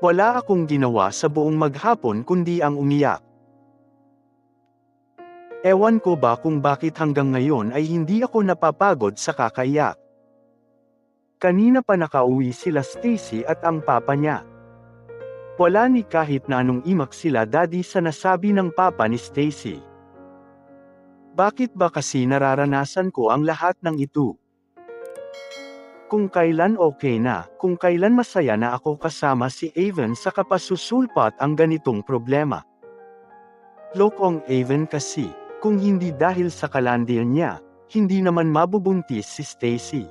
Wala akong ginawa sa buong maghapon kundi ang umiyak. Ewan ko ba kung bakit hanggang ngayon ay hindi ako napapagod sa kakaiyak. Kanina pa nakauwi sila Stacy at ang papa niya. Wala ni kahit na anong imak sila daddy sa nasabi ng papa ni Stacy. Bakit ba kasi nararanasan ko ang lahat ng ito? Kung kailan okay na, kung kailan masaya na ako kasama si Avon sa kapasusulpat ang ganitong problema. Lokong Avon kasi, kung hindi dahil sa kalandil niya, hindi naman mabubuntis si Stacy.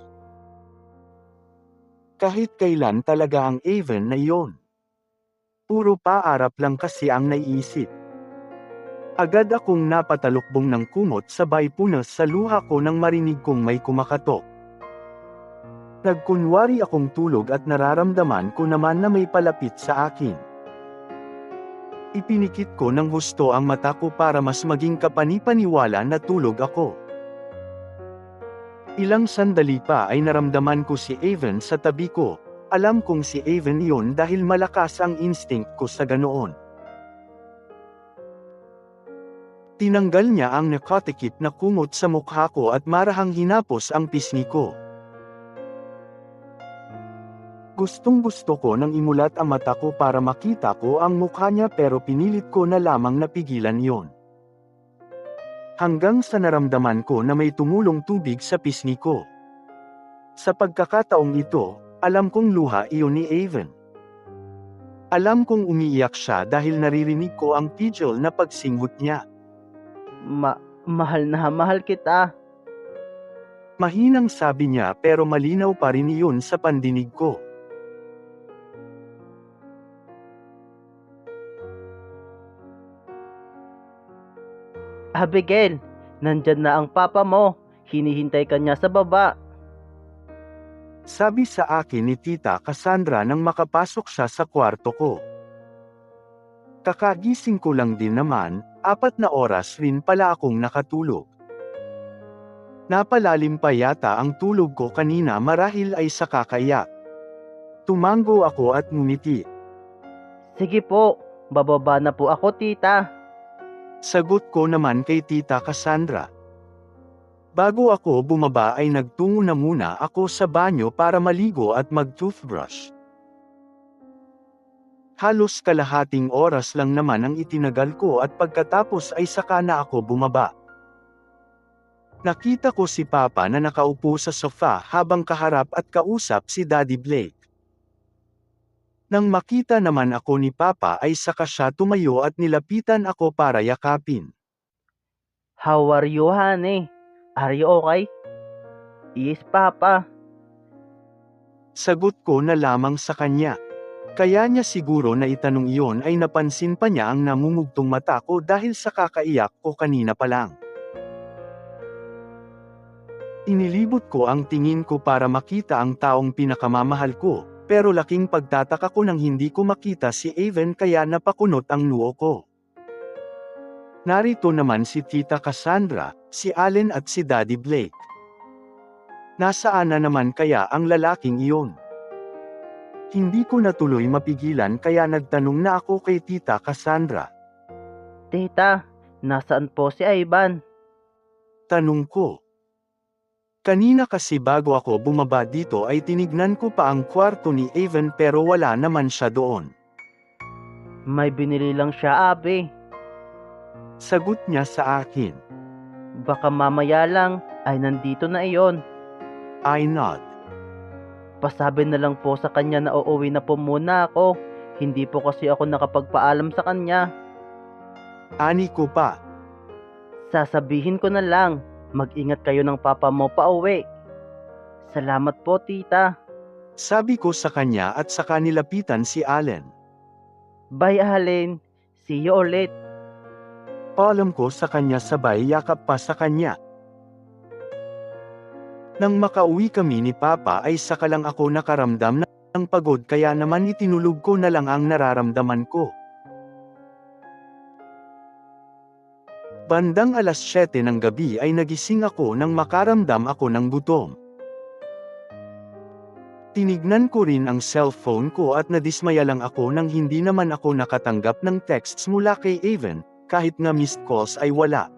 Kahit kailan talaga ang Avon na yon. Puro paarap lang kasi ang naiisip. Agad akong napatalukbong ng kumot sabay punas sa luha ko nang marinig kong may kumakatok. Nagkunwari akong tulog at nararamdaman ko naman na may palapit sa akin. Ipinikit ko ng husto ang mata ko para mas maging kapanipaniwala na tulog ako. Ilang sandali pa ay naramdaman ko si Avon sa tabi ko, alam kong si Avon yon dahil malakas ang instinct ko sa ganoon. Tinanggal niya ang nakatikip na kumot sa mukha ko at marahang hinapos ang pisngi ko. Gustong gusto ko nang imulat ang mata ko para makita ko ang mukha niya pero pinilit ko na lamang napigilan yon. Hanggang sa naramdaman ko na may tumulong tubig sa pisngi ko. Sa pagkakataong ito, alam kong luha iyon ni Avon. Alam kong umiiyak siya dahil naririnig ko ang pidgel na pagsinghot niya. Ma mahal na mahal kita. Mahinang sabi niya pero malinaw pa rin iyon sa pandinig ko. Abigail, nandyan na ang papa mo. Hinihintay ka niya sa baba. Sabi sa akin ni Tita Cassandra nang makapasok siya sa kwarto ko. Kakagising ko lang din naman, apat na oras rin pala akong nakatulog. Napalalim pa yata ang tulog ko kanina marahil ay sa kakaiyak. Tumango ako at ngumiti. Sige po, bababa na po ako tita. Sagot ko naman kay Tita Cassandra. Bago ako bumaba ay nagtungo na muna ako sa banyo para maligo at mag-toothbrush. Halos kalahating oras lang naman ang itinagal ko at pagkatapos ay saka na ako bumaba. Nakita ko si Papa na nakaupo sa sofa habang kaharap at kausap si Daddy Blake. Nang makita naman ako ni Papa ay saka siya tumayo at nilapitan ako para yakapin. How are you, honey? Are you okay? Yes, papa. Sagot ko na lamang sa kanya. Kaya niya siguro na itanong iyon ay napansin pa niya ang namumugtong mata ko dahil sa kakaiyak ko kanina pa lang. Inilibot ko ang tingin ko para makita ang taong pinakamamahal ko, pero laking pagtataka ko nang hindi ko makita si Avon kaya napakunot ang noo ko. Narito naman si Tita Cassandra, si Allen at si Daddy Blake. Nasaan na naman kaya ang lalaking iyon? Hindi ko natuloy mapigilan kaya nagtanong na ako kay Tita Cassandra. Tita, nasaan po si Ivan? Tanong ko. Kanina kasi bago ako bumaba dito ay tinignan ko pa ang kwarto ni Avon pero wala naman siya doon. May binili lang siya, abe. Sagot niya sa akin. Baka mamaya lang ay nandito na iyon. I nod. Pasabi na lang po sa kanya na uuwi na po muna ako. Hindi po kasi ako nakapagpaalam sa kanya. Ani ko pa. Sasabihin ko na lang, mag-ingat kayo ng papa mo pa uwi. Salamat po, tita. Sabi ko sa kanya at saka nilapitan si Allen. Bye, Allen. See you ulit. Paalam ko sa kanya sabay yakap pa sa kanya. Nang makauwi kami ni Papa ay saka lang ako nakaramdam ng pagod kaya naman itinulog ko na lang ang nararamdaman ko. Bandang alas 7 ng gabi ay nagising ako nang makaramdam ako ng gutom. Tinignan ko rin ang cellphone ko at nadismaya lang ako nang hindi naman ako nakatanggap ng texts mula kay Avon, kahit nga missed calls ay wala.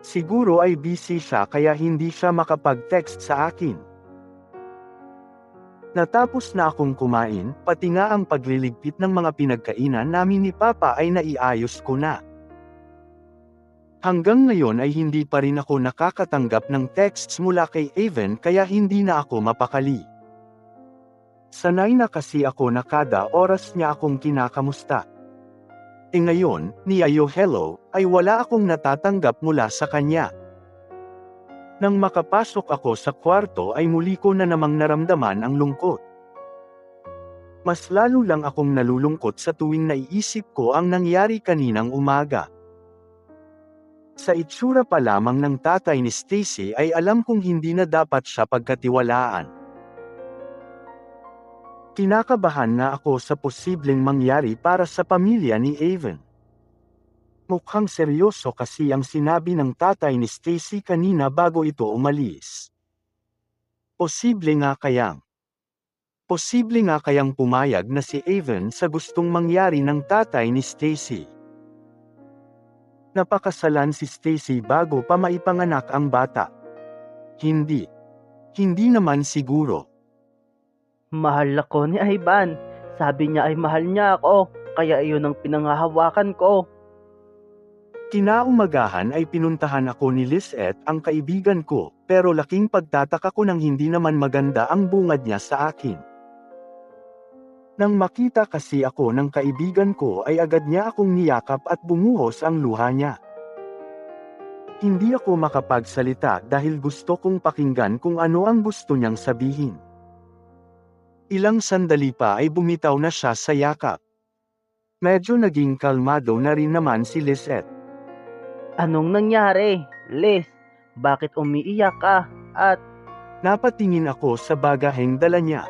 Siguro ay busy siya kaya hindi siya makapag-text sa akin. Natapos na akong kumain, pati nga ang pagliligpit ng mga pinagkainan namin ni Papa ay naiayos ko na. Hanggang ngayon ay hindi pa rin ako nakakatanggap ng texts mula kay Avon kaya hindi na ako mapakali. Sanay na kasi ako na kada oras niya akong kinakamusta. E ngayon, ni Ayo Hello, ay wala akong natatanggap mula sa kanya. Nang makapasok ako sa kwarto ay muli ko na namang naramdaman ang lungkot. Mas lalo lang akong nalulungkot sa tuwing naiisip ko ang nangyari kaninang umaga. Sa itsura pa lamang ng tatay ni Stacy ay alam kong hindi na dapat siya pagkatiwalaan. Kinakabahan na ako sa posibleng mangyari para sa pamilya ni Avon. Mukhang seryoso kasi ang sinabi ng tatay ni Stacy kanina bago ito umalis. Posible nga kayang. Posible nga kayang pumayag na si Avon sa gustong mangyari ng tatay ni Stacy. Napakasalan si Stacy bago pa maipanganak ang bata. Hindi. Hindi naman siguro. Mahal ako ni Ivan. Sabi niya ay mahal niya ako, kaya iyon ang pinangahawakan ko. Kinaumagahan ay pinuntahan ako ni Lisette ang kaibigan ko, pero laking pagtataka ko nang hindi naman maganda ang bungad niya sa akin. Nang makita kasi ako ng kaibigan ko ay agad niya akong niyakap at bumuhos ang luha niya. Hindi ako makapagsalita dahil gusto kong pakinggan kung ano ang gusto niyang sabihin. Ilang sandali pa ay bumitaw na siya sa yakap. Medyo naging kalmado na rin naman si Lisette. Anong nangyari? Liz, bakit umiiyak ka? At, Napatingin ako sa bagaheng dala niya.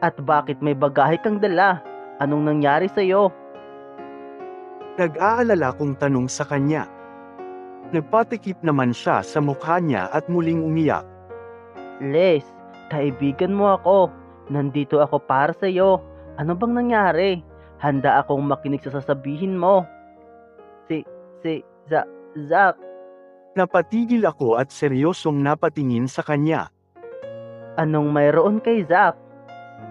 At bakit may bagahe kang dala? Anong nangyari sa'yo? Nag-aalala kong tanong sa kanya. Nagpatikip naman siya sa mukha niya at muling umiyak. Liz, kaibigan mo ako. Nandito ako para sa'yo. Ano bang nangyari? Handa akong makinig sa sasabihin mo. Si, si, Za, Zach, Napatigil ako at seryosong napatingin sa kanya. anong mayroon kay Zach?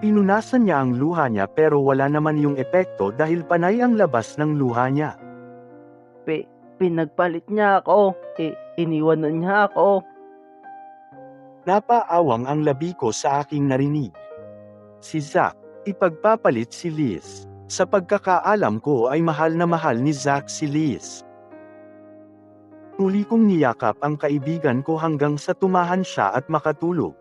Pinunasan niya ang luha niya pero wala naman yung epekto dahil panay ang labas ng luha niya. Pi, pinagpalit niya ako. I, iniwanan niya ako. Napaawang ang labi ko sa aking narinig. Si Zack, ipagpapalit si Liz. Sa pagkakaalam ko ay mahal na mahal ni Zack si Liz. Muli kong niyakap ang kaibigan ko hanggang sa tumahan siya at makatulog.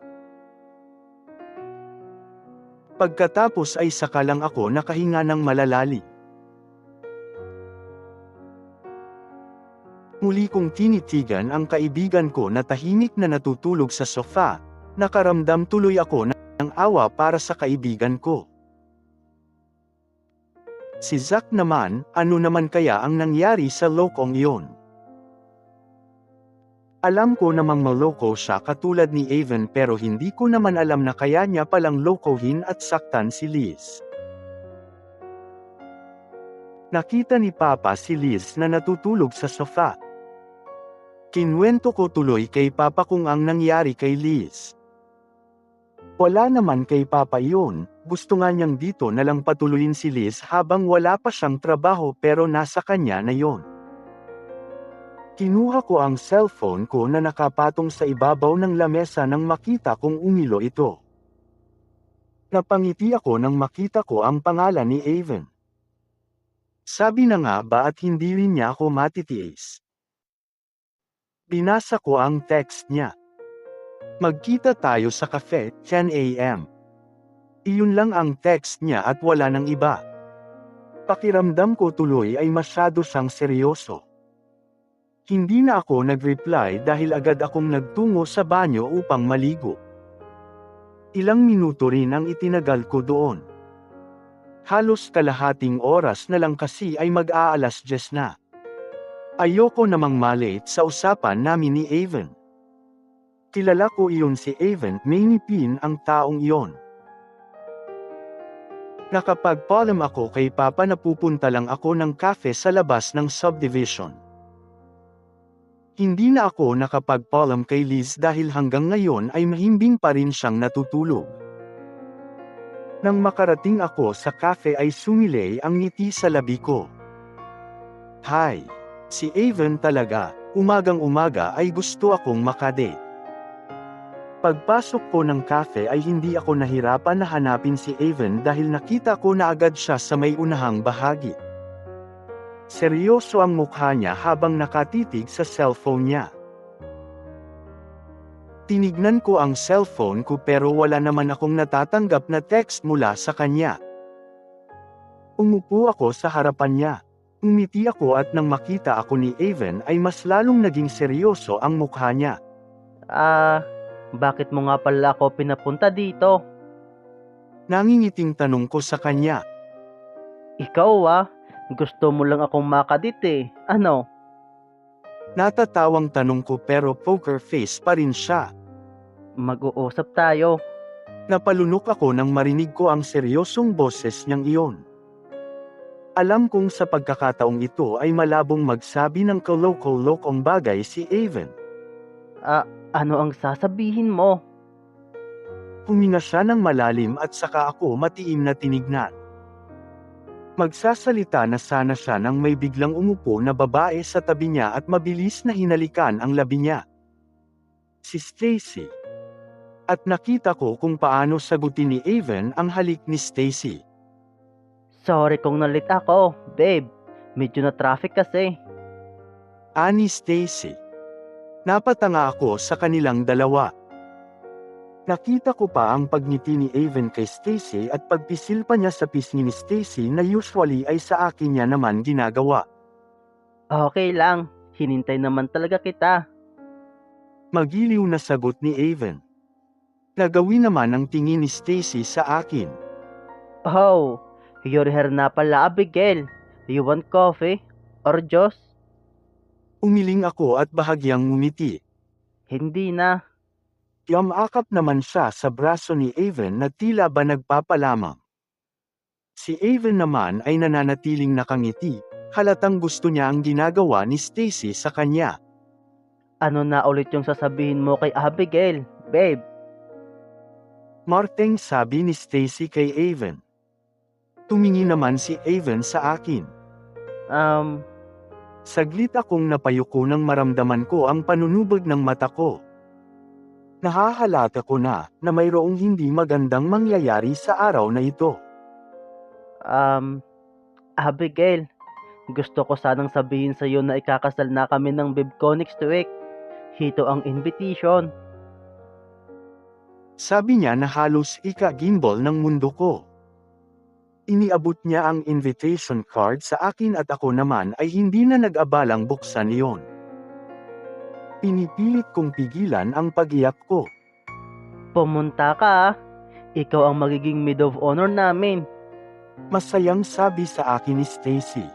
Pagkatapos ay saka lang ako nakahinga ng malalali. Muli kong tinitigan ang kaibigan ko na tahimik na natutulog sa sofa, nakaramdam tuloy ako ng awa para sa kaibigan ko. Si Zack naman, ano naman kaya ang nangyari sa lokong iyon? Alam ko namang maloko siya katulad ni Avon pero hindi ko naman alam na kaya niya palang lokohin at saktan si Liz. Nakita ni Papa si Liz na natutulog sa sofa. Kinwento ko tuloy kay Papa kung ang nangyari kay Liz. Wala naman kay Papa yun, gusto nga niyang dito na lang patuloyin si Liz habang wala pa siyang trabaho pero nasa kanya na yon. Kinuha ko ang cellphone ko na nakapatong sa ibabaw ng lamesa nang makita kong umilo ito. Napangiti ako nang makita ko ang pangalan ni Avon. Sabi na nga ba at hindi rin niya ako matitiis. Binasa ko ang text niya. Magkita tayo sa cafe, 10 a.m. Iyon lang ang text niya at wala nang iba. Pakiramdam ko tuloy ay masyado siyang seryoso. Hindi na ako nag-reply dahil agad akong nagtungo sa banyo upang maligo. Ilang minuto rin ang itinagal ko doon. Halos kalahating oras na lang kasi ay mag-aalas 10 na. Ayoko namang malate sa usapan namin ni Avon. Kilala ko iyon si Avon, may ngipin ang taong iyon. Nakapag-polem ako kay Papa na pupunta lang ako ng cafe sa labas ng subdivision. Hindi na ako nakapag-polem kay Liz dahil hanggang ngayon ay mahimbing pa rin siyang natutulog. Nang makarating ako sa cafe ay sumilay ang ngiti sa labi ko. Hi! Si Avon talaga, umagang umaga ay gusto akong makadate. Pagpasok ko ng cafe ay hindi ako nahirapan na hanapin si Avon dahil nakita ko na agad siya sa may unahang bahagi. Seryoso ang mukha niya habang nakatitig sa cellphone niya. Tinignan ko ang cellphone ko pero wala naman akong natatanggap na text mula sa kanya. Umupo ako sa harapan niya. Umiti ako at nang makita ako ni Avon ay mas lalong naging seryoso ang mukha niya. Ah, bakit mo nga pala ako pinapunta dito? Nangingiting tanong ko sa kanya. Ikaw ah, gusto mo lang akong makadit eh. Ano? Natatawang tanong ko pero poker face pa rin siya. Mag-uusap tayo. Napalunok ako nang marinig ko ang seryosong boses niyang iyon. Alam kong sa pagkakataong ito ay malabong magsabi ng kaloko-lokong bagay si Avon. Ano ang sasabihin mo? Huminga siya ng malalim at saka ako matiim na tinignan. Magsasalita na sana siya nang may biglang umupo na babae sa tabi niya at mabilis na hinalikan ang labi niya. Si Stacy. At nakita ko kung paano sagutin ni Avon ang halik ni Stacy. Sorry kung nalit ako, babe. Medyo na traffic kasi. Ani Stacy. Napatanga ako sa kanilang dalawa. Nakita ko pa ang pagngiti ni Avon kay Stacy at pagpisil pa niya sa pisngi ni Stacy na usually ay sa akin niya naman ginagawa. Okay lang, hinintay naman talaga kita. Magiliw na sagot ni Avon. Nagawin naman ang tingin ni Stacy sa akin. Oh, you're here na pala, Abigail. You want coffee? Or Diyos? Umiling ako at bahagyang ngumiti. Hindi na. Yamakap naman siya sa braso ni Avon na tila ba nagpapalamang. Si Avon naman ay nananatiling nakangiti, halatang gusto niya ang ginagawa ni Stacy sa kanya. Ano na ulit yung sasabihin mo kay Abigail, babe? Marteng sabi ni Stacy kay Avon. Tumingin naman si Avon sa akin. Um, Saglit akong napayuko nang maramdaman ko ang panunubog ng mata ko. Nahahalata ko na, na mayroong hindi magandang mangyayari sa araw na ito. um, Abigail, gusto ko sanang sabihin sa iyo na ikakasal na kami ng babe ko next week. Hito ang invitation. Sabi niya na halos ika-gimbal ng mundo ko. Iniabot niya ang invitation card sa akin at ako naman ay hindi na nag-abalang buksan iyon. Pinipilit kong pigilan ang pag-iyak ko. Pumunta ka ah. Ikaw ang magiging maid of honor namin. Masayang sabi sa akin ni Stacy.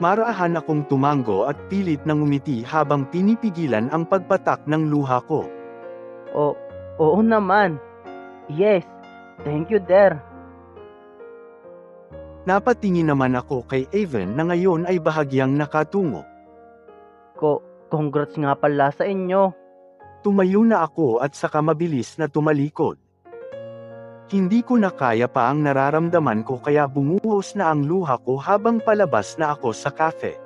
Marahan akong tumango at pilit nang umiti habang pinipigilan ang pagpatak ng luha ko. O, oo naman. Yes, thank you there. Napatingin naman ako kay Avon na ngayon ay bahagyang nakatungo. Ko, congrats nga pala sa inyo. Tumayo na ako at saka mabilis na tumalikod. Hindi ko na kaya pa ang nararamdaman ko kaya bumuhos na ang luha ko habang palabas na ako sa cafe.